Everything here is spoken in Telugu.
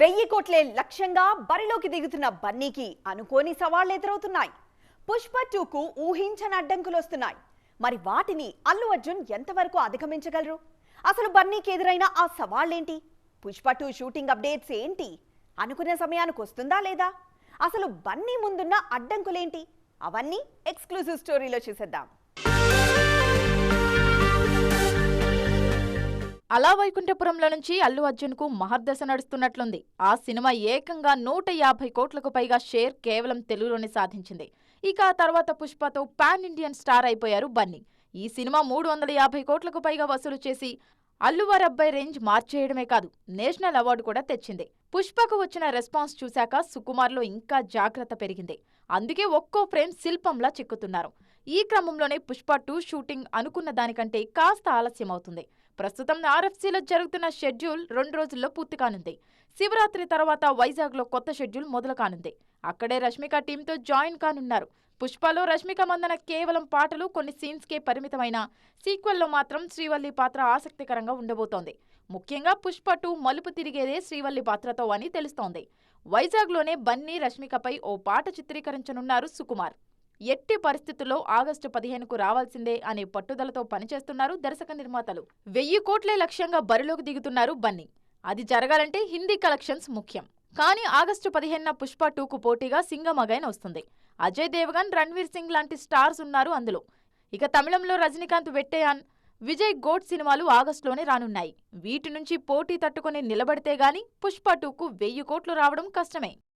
వెయ్యి కోట్లే లక్ష్యంగా బరిలోకి దిగుతున్న బన్నీకి అనుకోని సవాళ్ళు ఎదురవుతున్నాయి. పుష్ప టూకు ఊహించని అడ్డంకులు వస్తున్నాయి. మరి వాటిని అల్లు అర్జున్ ఎంతవరకు అధిగమించగలరు? అసలు బన్నీకి ఎదురైన ఆ సవాళ్ళేంటి? పుష్ప టూ షూటింగ్ అప్డేట్స్ ఏంటి? అనుకున్న సమయానికి వస్తుందా లేదా? అసలు బన్నీ ముందున్న అడ్డంకులేంటి? అవన్నీ ఎక్స్క్లూజివ్ స్టోరీలో చూసేద్దాం. అలా వైకుంఠపురంలో నుంచి అల్లు అర్జున్కు మహర్దశ నడుస్తున్నట్లుంది. ఆ సినిమా ఏకంగా నూట యాభై కోట్లకు పైగా షేర్ కేవలం తెలుగులోనే సాధించింది. ఇక ఆ తర్వాత పుష్పతో పాన్ ఇండియన్ స్టార్ అయిపోయారు బన్నీ. ఈ సినిమా మూడు వందల యాభై కోట్లకు పైగా వసూలు చేసి అల్లువార్ అబ్బాయి రేంజ్ మార్చేయడమే కాదు నేషనల్ అవార్డు కూడా తెచ్చింది. పుష్పకు వచ్చిన రెస్పాన్స్ చూశాక సుకుమార్లో ఇంకా జాగ్రత్త పెరిగింది. అందుకే ఒక్కో ఫ్రేమ్ శిల్పంలా చిక్కుతున్నారు. ఈ క్రమంలోనే పుష్ప టూ షూటింగ్ అనుకున్న దానికంటే కాస్త ఆలస్యం అవుతుంది ప్రస్తుతం ఆర్ఎఫ్సీలో జరుగుతున్న షెడ్యూల్ రెండు రోజుల్లో పూర్తి కానుంది. శివరాత్రి తర్వాత వైజాగ్లో కొత్త షెడ్యూల్ మొదలు కానుంది. అక్కడే రష్మిక టీంతో జాయిన్ కానున్నారు. పుష్పలో రష్మిక మందన కేవలం పాటలు కొన్ని సీన్స్కే పరిమితమైన. సీక్వెల్లో మాత్రం శ్రీవల్లి పాత్ర ఆసక్తికరంగా ఉండబోతోంది. ముఖ్యంగా పుష్ప టూ మలుపు తిరిగేదే శ్రీవల్లి పాత్రతో అని తెలుస్తోంది. వైజాగ్లోనే బన్నీ రష్మికపై ఓ పాట చిత్రీకరించనున్నారు సుకుమార్. ఎట్టి పరిస్థితుల్లో ఆగస్టు పదిహేనుకు రావాల్సిందే అనే పట్టుదలతో పనిచేస్తున్నారు దర్శక నిర్మాతలు. వెయ్యి కోట్లే లక్ష్యంగా బరిలోకి దిగుతున్నారు బన్నీ. అది జరగాలంటే హిందీ కలెక్షన్స్ ముఖ్యం. కానీ ఆగస్టు పదిహేనున పుష్ప టూకు పోటీగా సింగమగైన్ వస్తుంది. అజయ్ దేవగన్ రణ్వీర్ సింగ్ లాంటి స్టార్స్ ఉన్నారు అందులో. ఇక తమిళంలో రజనీకాంత్ వెట్టేయాన్ విజయ్ గోడ్ సినిమాలు ఆగస్టులోనే రానున్నాయి. వీటి నుంచి పోటీ తట్టుకుని నిలబడితే గాని పుష్ప టూకు వెయ్యి కోట్లు రావడం కష్టమే.